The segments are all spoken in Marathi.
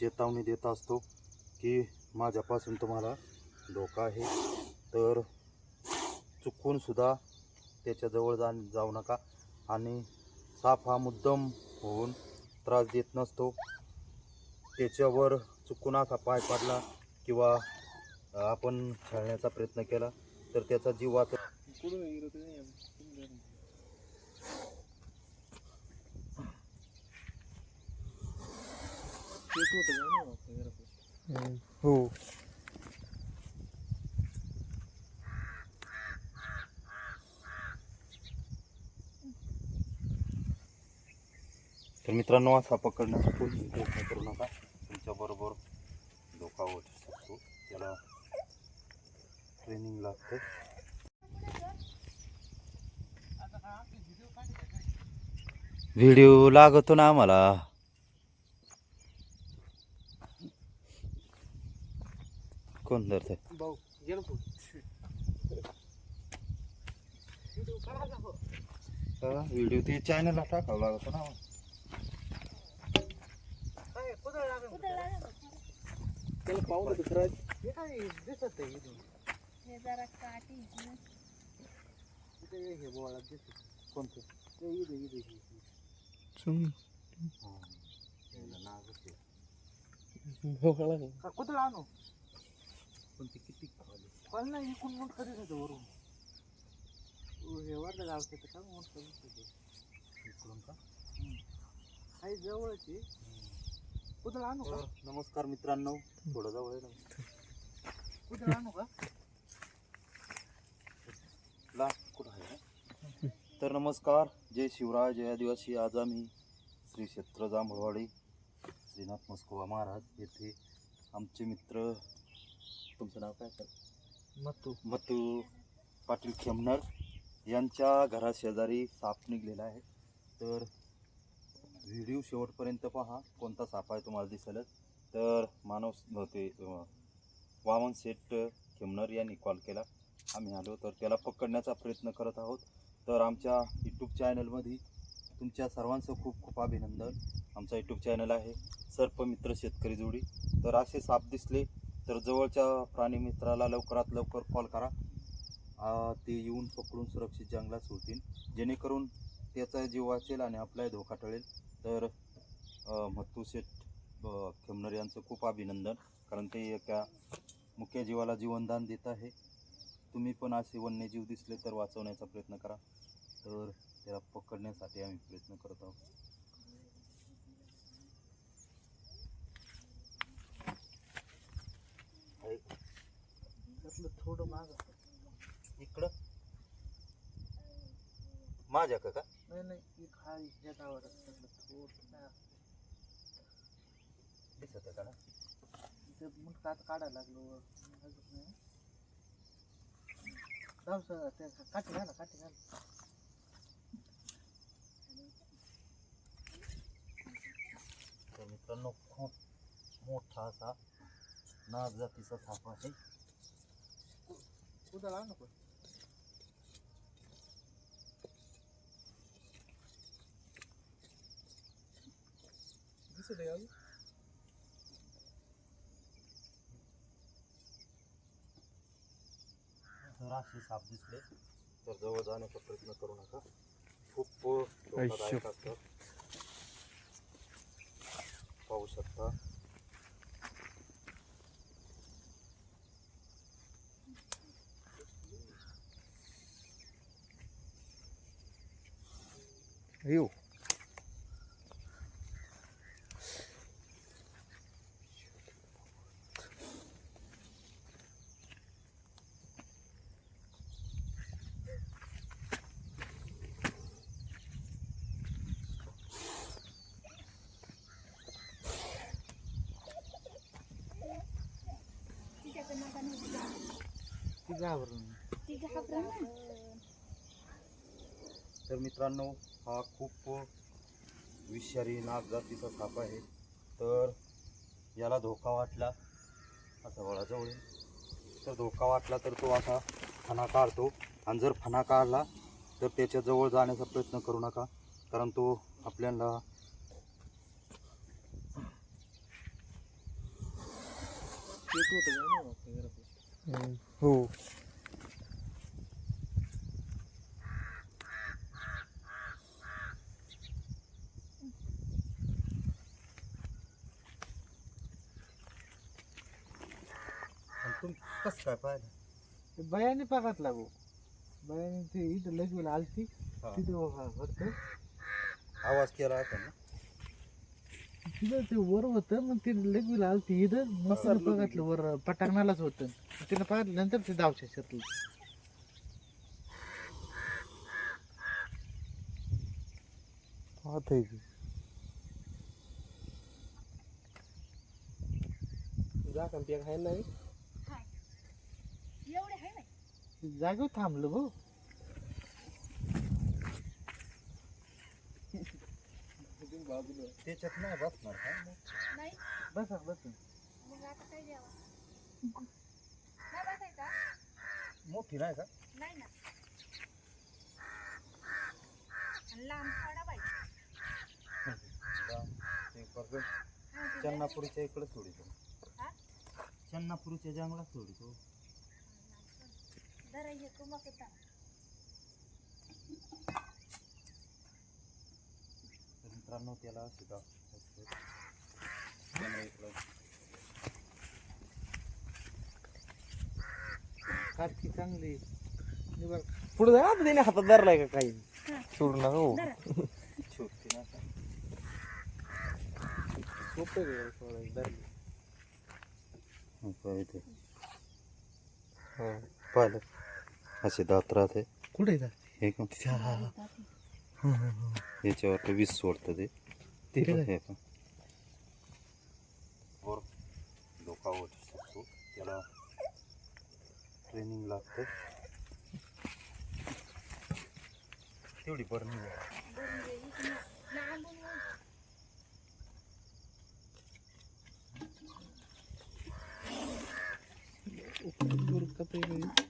चेतावणी देत असतो की माझ्यापासून तुम्हाला धोका आहे. तर चुकूनसुद्धा त्याच्याजवळ जा जाऊ नका आणि साप हा मुद्दम होऊन त्रास देत नसतो. त्याच्यावर चुकून असा पाय पडला किंवा आपण छळण्याचा प्रयत्न केला तर त्याचा जीव वाच कुठून गेलो ते नाही आम्ही. कुठून गेलो? तेच होतं काय ना आपल्या घरापाशी. हो. तर मित्रांनो असा पकडण्याचा कोणी प्रयत्न करू नका. तुमच्याबरोबर धोका शकतो त्याला ट्रेनिंग लागतं. व्हिडिओ लागतो ना आम्हाला. कोण धरत भाऊ गेलो पुढे. व्हिडिओ ते चॅनलला टाकावं लागतो ना काय, कुठं लागलं? त्याला पाहून. हे काय दिसत आहे. हे जरा काठी इथनं. इथे हे बोळात दिसत. कोणतं ते इथे, इथे, कुठं आणू पण ते किती खाली पण नाही इकडून मोठ कधीच होतं वरून. ओ, हे वरलं गावचं तर का मोठ कधीच होतं. इकडून का? काही जवळच आहे. कुठं आणू का? नमस्कार मित्रांनो. थोडं जवळ आहे ना. कुठं आणू का? ला कुठं आहे? तर नमस्कार. जय शिवराय जय आदिवासी. आज आम्ही श्री क्षेत्र जांभळवाडी श्रीनाथ मस्कोबा महाराज येथे आमचे मित्र तुमचं नाव काय सर? मग तू मथू पाटील खेमनर यांच्या घराशेजारी साप निघलेला आहे. तर व्हिडिओ शेवटपर्यंत पहा कोणता साप आहे तुम्हाला दिसेलच. तर मानव ते वामन शेठ खेमनर यांनी कॉल केला. आम्ही आलो तर त्याला पकडण्याचा प्रयत्न करत आहोत. तर आमच्या यूट्यूब चॅनलमध्ये तुमच्या सर्वांचं खूप खूप अभिनंदन. आमचा यूट्यूब चॅनल आहे सर्पमित्र शेतकरी जोडी. तर असे साप दिसले तर जवळच्या प्राणीमित्राला लवकरात लवकर कॉल करा. ते येऊन पकडून सुरक्षित जंगलात सोडतील. जेणेकरून त्याचा जीव वाचेल आणि आपलाही धोका टळेल. तर मत्तू शेठ खेमनर यांचं खूप अभिनंदन. कारण ते एका मुख्य जीवाला जीवनदान देत आहे. तुम्ही पण असे वन्यजीव दिसले तर वाचवण्याचा प्रयत्न करा. तर त्याला पकडण्यासाठी आम्ही प्रयत्न करत आहोत. त्यातलं थोडं माग. इकडं. माझ्या का का? नाही नाही एक हा गावात थोडं नाही असं. दिसत आहे का ना? ते मग का काढायला लागलो. अजून नाही जाऊ सर काठी घाला काठी घाला. मित्रांनो खूप मोठा असा नाग जातीचा साप आहे. लाव नको दिसत असे साप दिसले. तर जवळ जाण्याचा प्रयत्न करू नका. खूप धोकादायक असतात पाहू शकता. येऊ तिच्याकडे नका नेऊ जा. ती घाबरून ती घाबरं ना. तर मित्रांनो हा खूप विषारी नाग जातीचा साप आहे. तर याला धोका वाटला. असा बळाजवळ आहे. तर धोका वाटला तर तो असा फणा काढतो. आणि जर फणा काढला तर त्याच्याजवळ जाण्याचा प्रयत्न करू नका. कारण तो आपल्याला. हो आणि तुम्ही कसं काय पाहिलं? ते बयाने पाकात लागू. बयाने ते इथं लगेल आलती हा. तिथं होतं. आवाज केला असेल ना? तिथं ते वर होतं मग ते लगेल आलती इथं तिथं बघितलं वर पटांगणालाच होतं. तिनं पाहिलं नंतर ते धावच्या शतलं पाहतोय की जागा पेक आहे नाही एवढे आहे बाई जागेवर थांबलो भाऊ. त्याच्यात नाही बसणार का नाही. बसा बसा. मग आता काय द्यावं नाही बसायचा. मोठी नाही का? नाही ना. आणि लांब सोडा बाई. ते परत ते चन्नापुरीच्या इकडे सोडितो. हा? चन्नापुरीच्या जंगलात सोडितो. जरा हे कुमक होता तर मित्रांनो त्याला सुद्धा कॅमेरा इकडं कारकी चांगली निबर पुढे जा आता त्याने हातात धरलाय का काही हा. सोडू नका हो जरा छोटी नाही का सोपं आहे जरा सोडायला, धरली. हो का इथे हो. पाहिलं असे दात राहते कुठे आहे हे का याच्यावर वीस सोडतं ते. ते काय? हे वर धोका शकतो त्याला ट्रेनिंग लागतं. तेवढी बरं नाही लांबून याच्यात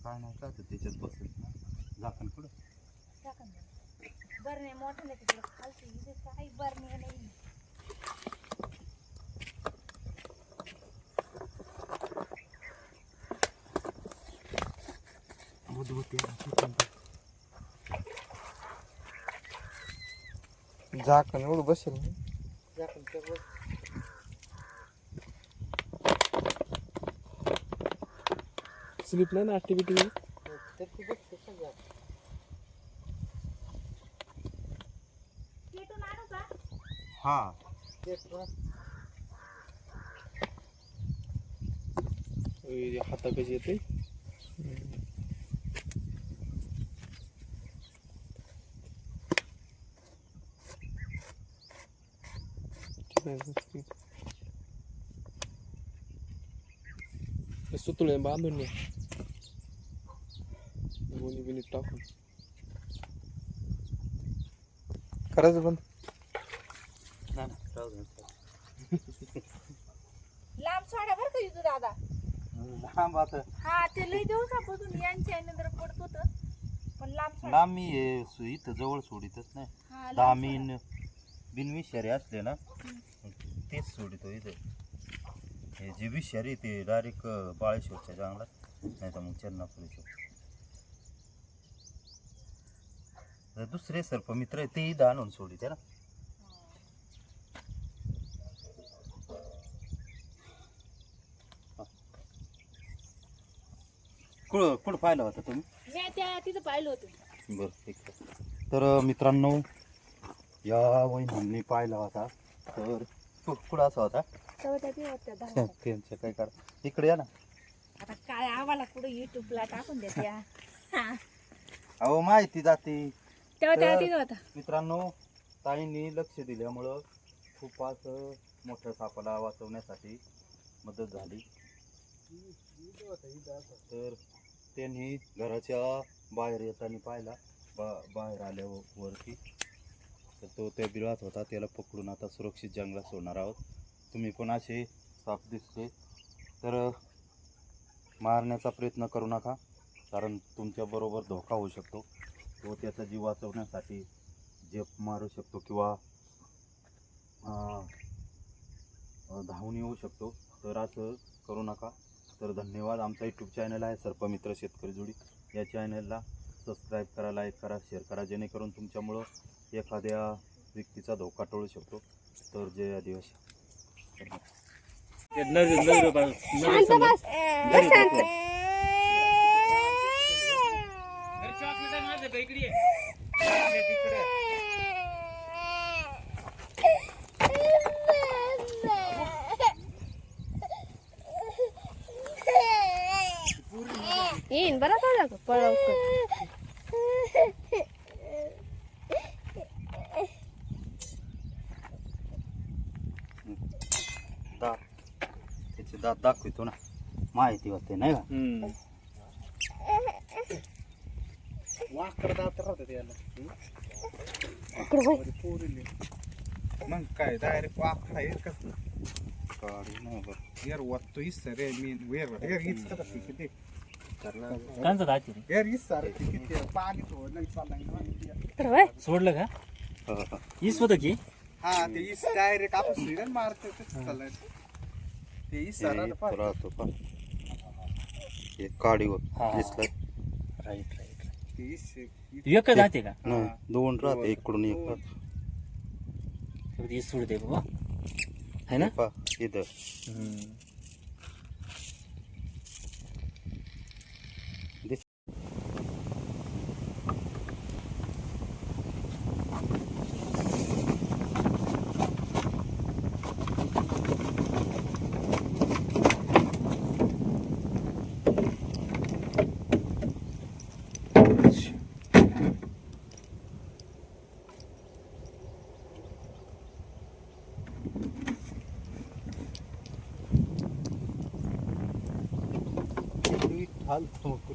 काय नाही का त्याच्यात बसत ना झाकण पुढं झाकण बरं नाही मोठं नाही तिकडं खालचं इथे काही बरं नाही झाकण एवढं बसेल ना. स्लिप नाही ना ऍक्टिव्हिटी हा. हाता कशी येते सुतुळे बांधून बिनी टाकून करायचं पण नाही नाही, राहू दे. लांब सोडा बरं का युजू दादा. लांब आता. हा ते लई दिवसापासून यांच्या नंतर पडत होतं. पण लांब सोडा. लांब मी हे सु- इथं जवळ सोडितच नाही. हा, लांब दहा सोडा. मीन बिनविषारी असले ना तेच सोडितो इथं. हे जे विषारी ते डायरेक्ट बाळेश्वरच्या जंगलात नाही तर मग चन्नापुरीच्या तर दुसरे सर्पमित्र आहे ते इथं आणून सोडिते ना. कुठं कुठं पाहिलं होता तुम्ही? मी त्या तिथं पाहिलं होतं. बरं ठीक आहे. तर मित्रांनो या वहिनी पाहिला होता. तर कु- कुठं असा होता? तेव्हा त्या तिथं होत्या दहा. त्यांचं काय करा. इकडे या ना. आता काय आम्हाला कुठं युट्यूबला टाकून देत हा. अहो माहिती जाते. तेव्हा त्या तर- तिथं होता मित्रांनो ताईंनी लक्ष दिल्यामुळं खूप असं मोठ्या सापाला वाचवण्यासाठी मदत झाली. तर त्यांनी घराच्या बाहेर येताना पाहिला. बा बाहेर आल्यावरती. तर तो त्या बिळात होता. त्याला पकडून आता सुरक्षित जंगलात सोडणार आहोत. तुम्ही पण असे साप दिसते तर मारण्याचा प्रयत्न करू नका कारण तुमच्याबरोबर धोका होऊ शकतो. तो त्याचा जीव वाचवण्यासाठी झेप मारू शकतो किंवा धावून येऊ शकतो. तर असं करू नका. तर धन्यवाद. आमचा यूट्यूब चॅनल आहे सर्पमित्र शेतकरी जोडी. या चॅनलला सबस्क्राईब करा लाईक करा शेअर करा जेणेकरून तुमच्यामुळं एखाद्या व्यक्तीचा धोका टळू शकतो. तर जय आदिवासी. येईन बरं का जागं पळव दात त्याचे दात दाखवितो ना माहिती होते नाही का वाकर दात राहतात याला. मग काय डायरेक्ट वाकडा येर का काढू ना बरं. यार वाटतो इस रे मी वेर यार इस तर किती. कांचा दाती रे. यार इस सर किती पाणी सोडलं चाललं होय सोडलं का? हा, हा. ईस होतं की? हा ते इस डायरेक्ट आपण सुईन मारतो ते चाललं ते इस सर हे इथं राहतो का हे काडीवर हा. दिसलं राईट राईट ते इस एक दाते का नाही दोन राहते इकडून एक दोन. राहते. सोडते बाबा है ना पहा, इथं हम्म. 懂。